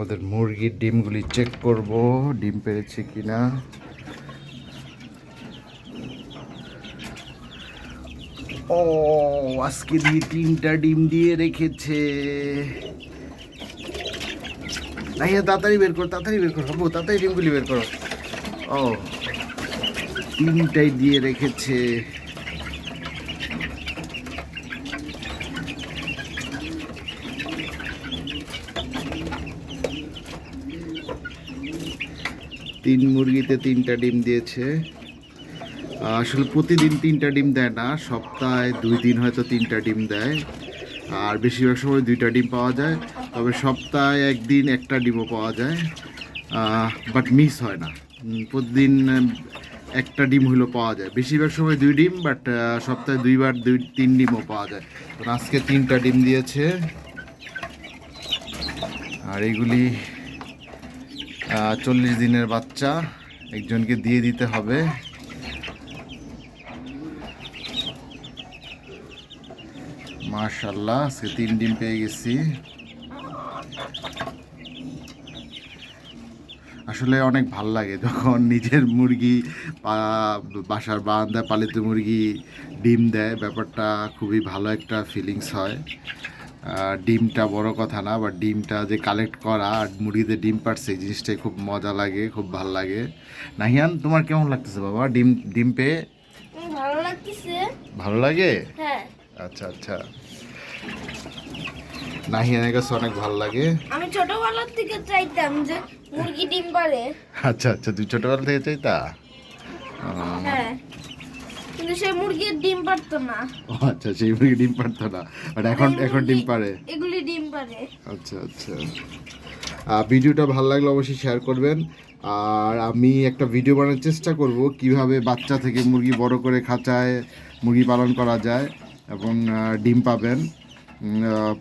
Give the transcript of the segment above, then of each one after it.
আমাদের মুরগির ডিমগুলি চেক করব, ডিম পেরেছে কিনা। ও, আজকে দিয়ে তিনটা ডিম দিয়ে রেখেছে। তাড়াতাড়ি বের করো, তাড়াতাড়ি বের করো বাবু তাড়াতাড়ি ডিমগুলি বের করো। ও, তিনটাই দিয়ে রেখেছে। তিন মুরগিতে তিনটা ডিম দিয়েছে। আসলে প্রতিদিন তিনটা ডিম দেয় না, সপ্তাহে দুই দিন হয়তো তিনটা ডিম দেয়। আর বেশিরভাগ সময় দুইটা ডিম পাওয়া যায়, তবে সপ্তাহে একদিন একটা ডিমও পাওয়া যায়। বাট মিস হয় না। প্রতিদিন একটা ডিম হলেও পাওয়া যায়। বেশিরভাগ সময় দুই ডিম বাট সপ্তাহে দুইবার দুই, তিন ডিমও পাওয়া যায়। আজকে তিনটা ডিম দিয়েছে। আর এগুলি চল্লিশ দিনের বাচ্চা। একজনকে দিয়ে দিতে হবে। মার্শাল্লাহ সে তিন ডিম পেয়ে গেছি। আসলে অনেক ভালো লাগে যখন নিজের মুরগি বাসার বারান্দায় পালিত মুরগি ডিম দেয়। ব্যাপারটা খুবই ভালো একটা ফিলিংস হয়। ডিমটা বড় কথা না বা ডিমটা যে কালেক্ট করা আর মুরগিতে ডিম পাড়ছে এই জিনিসটাই খুব মজা লাগে খুব ভালো লাগে। নাহিয়ান তোমার কেমন লাগতেছে বাবা? ডিম ডিম পেয়ে? ভালো লাগতেছে। ভালো লাগে? হ্যাঁ। আচ্ছা আচ্ছা। নাহিয়ানের কাছে অনেক ভালো লাগে। আমি ছোটবেলার থেকে চাইতাম যে মুরগি ডিম পারে আচ্ছা আচ্ছা তুই ছোটবেলা থেকে চাইতা? হ্যাঁ। কিন্তু সেই মুরগির ডিম পারতো না। আচ্ছা সেই মুরগি ডিম পারতো না। বাট এখন এখন ডিম পারে। এগুলি ডিম পারে। আচ্ছা আচ্ছা। ভিডিওটা ভালো লাগলে অবশ্যই শেয়ার করবেন। আর আমি একটা ভিডিও বানানোর চেষ্টা করব কীভাবে বাচ্চা থেকে মুরগি বড় করে খাঁচায় মুরগি পালন করা যায় এবং ডিম পাবেন।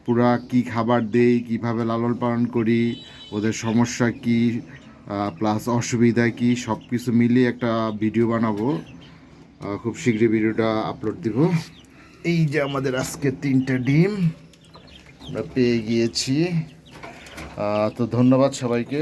পুরা কি খাবার দেই কীভাবে লালন পালন করি ওদের সমস্যা কি প্লাস অসুবিধা কি সব কিছু মিলিয়ে একটা ভিডিও বানাবো। খুব শীঘ্রই ভিডিওটা আপলোড দিব। এই যে আমাদের আজকে তিনটা ডিম, আমরা পেয়ে গিয়েছি। তো ধন্যবাদ সবাইকে।